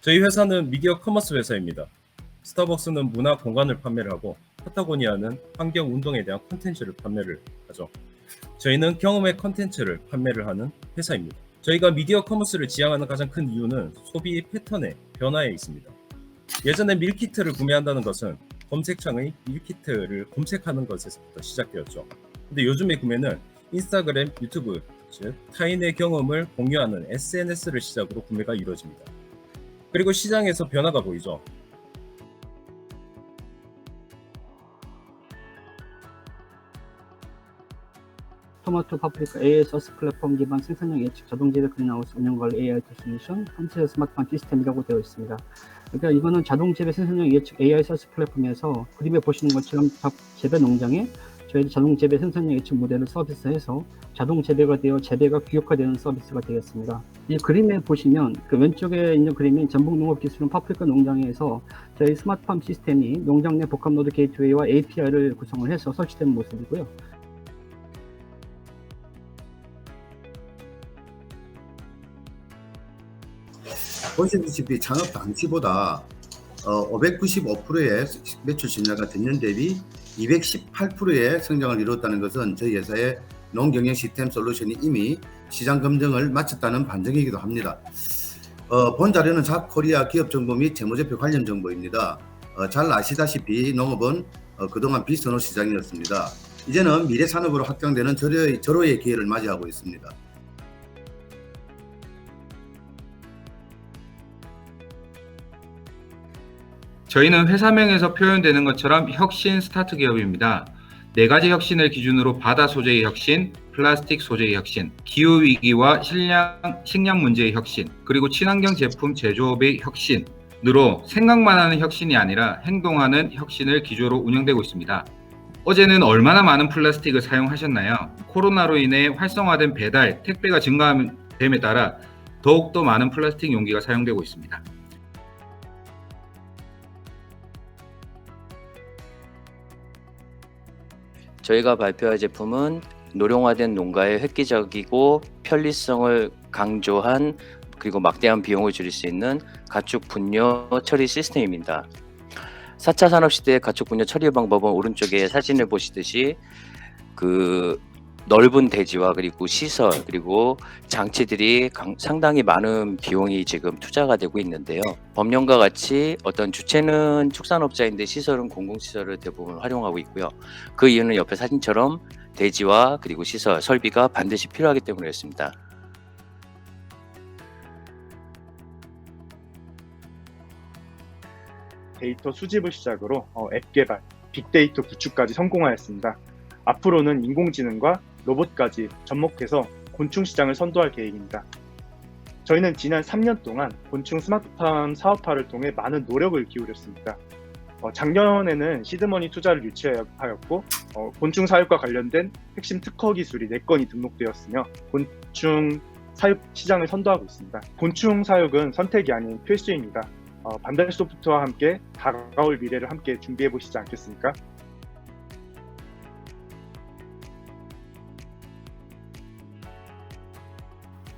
저희 회사는 미디어 커머스 회사입니다. 스타벅스는 문화 공간을 판매를 하고 파타고니아는 환경 운동에 대한 콘텐츠를 판매를 하죠. 저희는 경험의 콘텐츠를 판매를 하는 회사입니다. 저희가 미디어 커머스를 지향하는 가장 큰 이유는 소비 패턴의 변화에 있습니다. 예전에 밀키트를 구매한다는 것은 검색창의 밀키트를 검색하는 것에서부터 시작되었죠. 근데 요즘의 구매는 인스타그램, 유튜브, 즉 타인의 경험을 공유하는 SNS를 시작으로 구매가 이루어집니다. 그리고 시장에서 변화가 보이죠. 토마토 파프리카 AI 서스 플랫폼 기반 생산형 예측 자동 재배 그린하우스 운영 관리 AI 솔루션 컴퓨터 스마트폰 시스템이라고 되어 있습니다. 그러니까 이거는 자동 재배 생산형 예측 AI 서스 플랫폼에서 그림에 보시는 것처럼 밥 재배 농장에 저희 자동 재배 생산형 예측 모델을 서비스해서 자동 재배가 되어 재배가 규격화되는 서비스가 되겠습니다. 이 그림에 보시면 그 왼쪽에 있는 그림이 전북농업기술원 파프리카 농장에서 저희 스마트팜 시스템이 농장 내 복합 노드 게이트웨이와 API를 구성을 해서 설치된 모습이고요. 보시다시피 창업 당시보다 어, 595%의 매출 증가가 전년 대비 218%의 성장을 이뤘다는 것은 저희 회사의 농경영 시스템 솔루션이 이미 시장 검증을 마쳤다는 반증이기도 합니다. 어, 본 자료는 자 코리아 기업 정보 및 재무제표 관련 정보입니다. 어, 잘 아시다시피 농업은 어, 그동안 비선호 시장이었습니다. 이제는 미래 산업으로 확장되는 절호의, 절호의 기회를 맞이하고 있습니다. 저희는 회사명에서 표현되는 것처럼 혁신 스타트 기업입니다. 네 가지 혁신을 기준으로 바다 소재의 혁신, 플라스틱 소재의 혁신, 기후 위기와 식량, 식량 문제의 혁신, 그리고 친환경 제품 제조업의 혁신으로 생각만 하는 혁신이 아니라 행동하는 혁신을 기조로 운영되고 있습니다. 어제는 얼마나 많은 플라스틱을 사용하셨나요? 코로나로 인해 활성화된 배달, 택배가 증가됨에 따라 더욱더 많은 플라스틱 용기가 사용되고 있습니다. 저희가 발표할 제품은 노령화된 농가의 획기적이고 편리성을 강조한 그리고 막대한 비용을 줄일 수 있는 가축 분뇨 처리 시스템입니다. 4차 산업 시대의 가축 분뇨 처리 방법은 오른쪽에 사진을 보시듯이 그 넓은 대지와 그리고 시설 그리고 장치들이 강- 상당히 많은 비용이 지금 투자가 되고 있는데요. 법령과 같이 어떤 주체는 축산업자인데 시설은 공공시설을 대부분 활용하고 있고요. 그 이유는 옆에 사진처럼 대지와 그리고 시설, 설비가 반드시 필요하기 때문이었습니다. 데이터 수집을 시작으로 어, 앱 개발, 빅데이터 구축까지 성공하였습니다. 앞으로는 인공지능과 로봇까지 접목해서 곤충 시장을 선도할 계획입니다. 저희는 지난 3년 동안 곤충 스마트팜 사업화를 통해 많은 노력을 기울였습니다. 어, 작년에는 시드머니 투자를 유치하였고 어, 곤충 사육과 관련된 핵심 특허 기술이 4건이 등록되었으며 곤충 사육 시장을 선도하고 있습니다. 곤충 사육은 선택이 아닌 필수입니다. 어, 반달 소프트와 함께 다가올 미래를 함께 준비해 보시지 않겠습니까?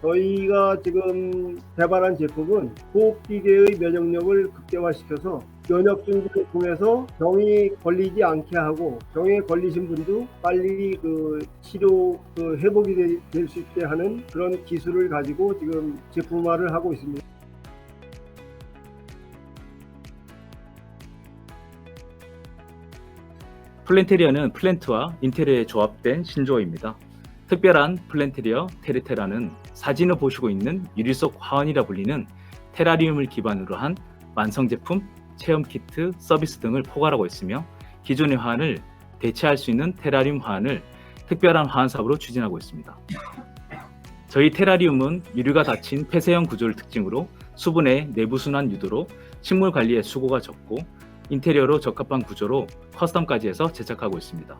저희가 지금 개발한 제품은 호흡기계의 면역력을 극대화시켜서 면역 증진을 통해서 병이 걸리지 않게 하고 병에 걸리신 분도 빨리 그 치료 그 회복이 될 수 있게 하는 그런 기술을 가지고 지금 제품화를 하고 있습니다. 플랜테리어는 플랜트와 인테리어에 조합된 신조어입니다. 특별한 플랜테리어 테르테라는 사진을 보시고 있는 유리 속 화원이라 불리는 테라리움을 기반으로 한 완성 제품, 체험 키트, 서비스 등을 포괄하고 있으며 기존의 화환을 대체할 수 있는 테라리움 화환을 특별한 화환 사업으로 추진하고 있습니다. 저희 테라리움은 유리가 닫힌 폐쇄형 구조를 특징으로 수분의 내부 순환 유도로 식물 관리에 수고가 적고 인테리어로 적합한 구조로 커스텀까지 해서 제작하고 있습니다.